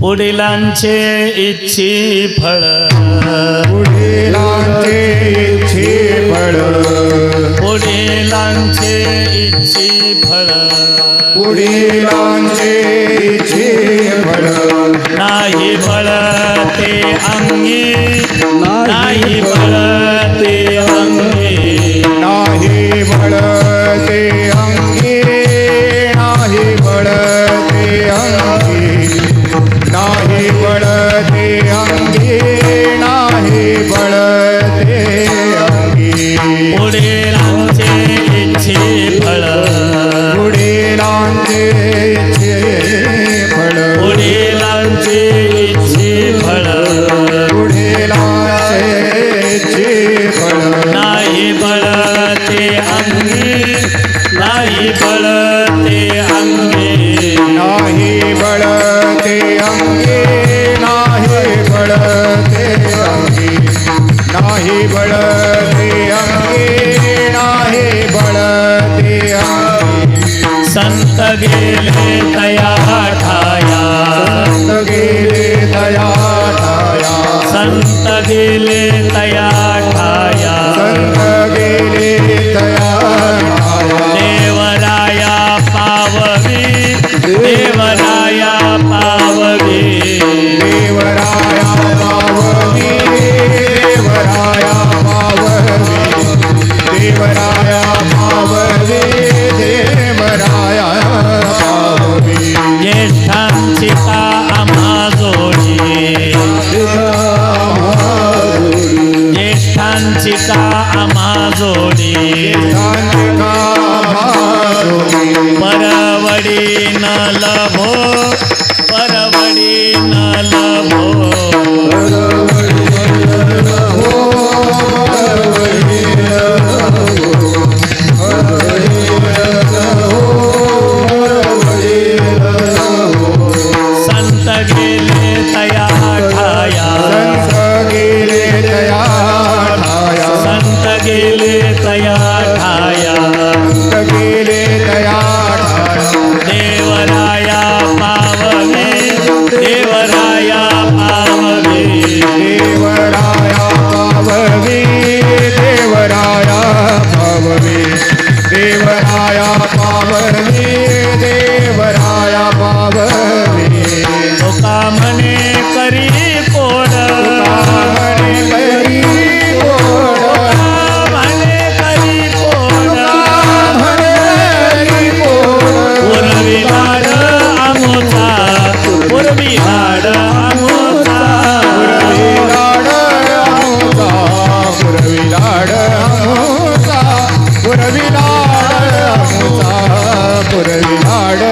पुढिलांचे इच्छी फळ. पुढिलांचे इच्छी फळ. पुढिलांचे इच्छी फळ. पुढिलांचे इच्छी फळ. नाही फळ ते अंगी. नाही फळ ते अंगी. नाही फळ ते अंगी. नाही फळ ते अंगी. नाही बळते अंगी नाही बळते अंगी. पुढे लांचे इच्छे फळ. पुढे लांचे बळते अंगी. नाही बळते अंगी नाही बळते अंगी. संत गेले પરવડી ન લભો मी हाड मोठा मुरवी लाड मोठा मुरवी लाड मोठा मुरवी लाड